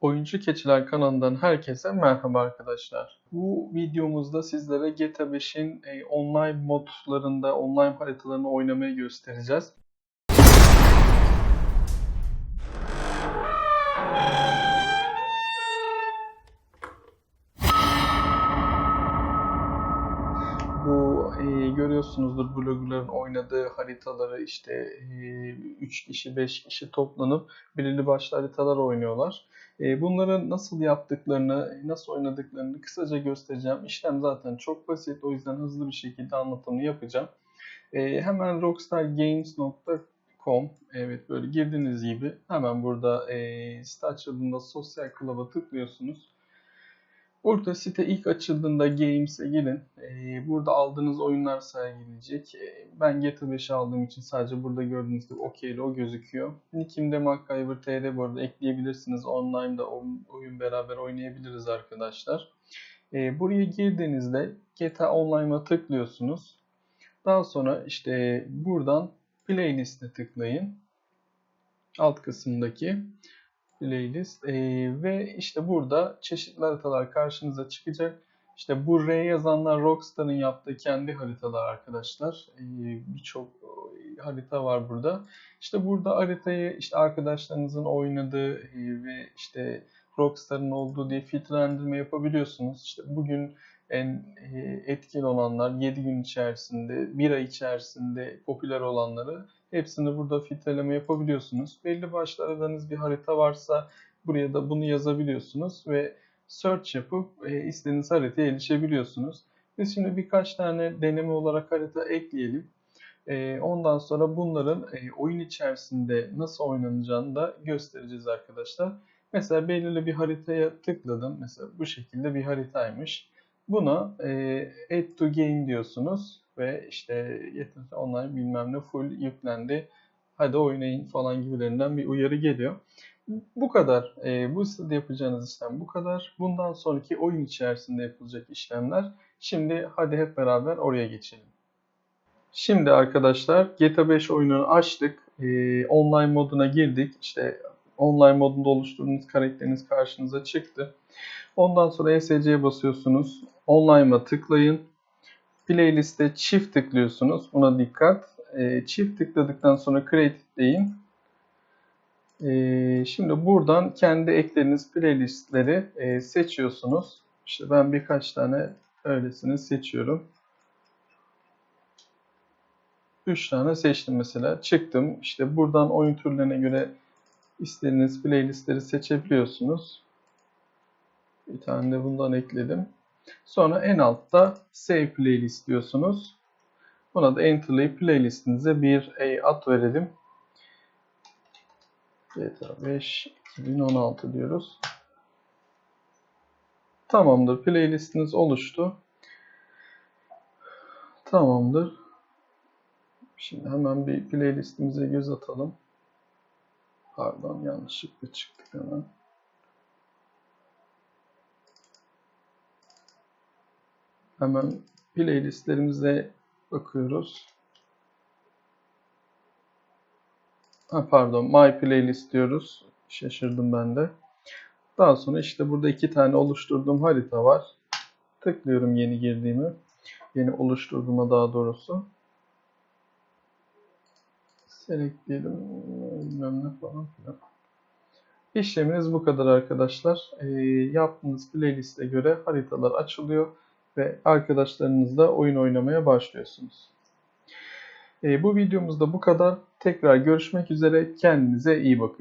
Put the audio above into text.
Oyuncu Keçiler kanalından herkese merhaba arkadaşlar. Bu videomuzda sizlere GTA 5'in e, online modlarında, online haritalarını oynamayı göstereceğiz. Bu e, görüyorsunuzdur bloggerların oynadığı haritaları işte 3 kişi 5 kişi toplanıp belirli başlı haritalar oynuyorlar. E, bunları nasıl yaptıklarını, nasıl oynadıklarını kısaca göstereceğim. İşlem zaten çok basit o yüzden hızlı bir şekilde anlatımını yapacağım. E, hemen rockstargames.com evet böyle girdiğiniz gibi hemen burada e, site açıldığında sosyal klaba tıklıyorsunuz. Burada site ilk açıldığında Games'e girin. Ee, burada aldığınız oyunlar sergileyecek. Ee, ben GTA 5'i aldığım için sadece burada gördüğünüz gibi OK ile o gözüküyor. Nick'imde MacGyver TR bu arada ekleyebilirsiniz. Online'da oyun beraber oynayabiliriz arkadaşlar. Ee, buraya girdiğinizde GTA Online'a tıklıyorsunuz. Daha sonra işte buradan playlist'e tıklayın. Alt kısımdaki playlist e, ve işte burada çeşitli haritalar karşınıza çıkacak. İşte bu R yazanlar Rockstar'ın yaptığı kendi haritalar arkadaşlar. E, Birçok harita var burada. İşte burada haritayı işte arkadaşlarınızın oynadığı e, ve işte Rockstar'ın olduğu diye filtrelendirme yapabiliyorsunuz. İşte bugün en e, etkili olanlar 7 gün içerisinde, 1 ay içerisinde popüler olanları hepsini burada filtreleme yapabiliyorsunuz. Belli başlı aradığınız bir harita varsa buraya da bunu yazabiliyorsunuz ve search yapıp e, istediğiniz haritaya erişebiliyorsunuz. Biz şimdi birkaç tane deneme olarak harita ekleyelim. E, ondan sonra bunların e, oyun içerisinde nasıl oynanacağını da göstereceğiz arkadaşlar. Mesela belirli bir haritaya tıkladım. Mesela bu şekilde bir haritaymış. Buna e, add to game diyorsunuz ve işte yetinse online bilmem ne full yüklendi. Hadi oynayın falan gibilerinden bir uyarı geliyor. Bu kadar. E, bu sitede yapacağınız işlem bu kadar. Bundan sonraki oyun içerisinde yapılacak işlemler. Şimdi hadi hep beraber oraya geçelim. Şimdi arkadaşlar GTA 5 oyununu açtık. E, online moduna girdik. İşte online modunda oluşturduğunuz karakteriniz karşınıza çıktı. Ondan sonra ESC'ye basıyorsunuz. Online'a tıklayın. Playlist'te çift tıklıyorsunuz. Buna dikkat. E, çift tıkladıktan sonra Create deyin. E, şimdi buradan kendi eklediğiniz playlistleri e, seçiyorsunuz. İşte ben birkaç tane öylesini seçiyorum. 3 tane seçtim mesela. Çıktım. İşte buradan oyun türlerine göre istediğiniz playlistleri seçebiliyorsunuz. Bir tane de bundan ekledim. Sonra en altta Save Playlist diyorsunuz. Buna da Enter'layıp playlistinize bir ad verelim. GTA 5 2016 diyoruz. Tamamdır. Playlistiniz oluştu. Tamamdır. Şimdi hemen bir playlistimize göz atalım. Pardon yanlışlıkla çıktık hemen. Hemen playlistlerimize bakıyoruz. Ha, pardon, My Playlist diyoruz. Şaşırdım ben de. Daha sonra işte burada iki tane oluşturduğum harita var. Tıklıyorum yeni girdiğimi. Yeni oluşturduğuma daha doğrusu. Select diyelim. Bilmem ne falan filan. İşleminiz bu kadar arkadaşlar. E, yaptığınız playliste göre haritalar açılıyor ve arkadaşlarınızla oyun oynamaya başlıyorsunuz. E, bu videomuzda bu kadar. Tekrar görüşmek üzere. Kendinize iyi bakın.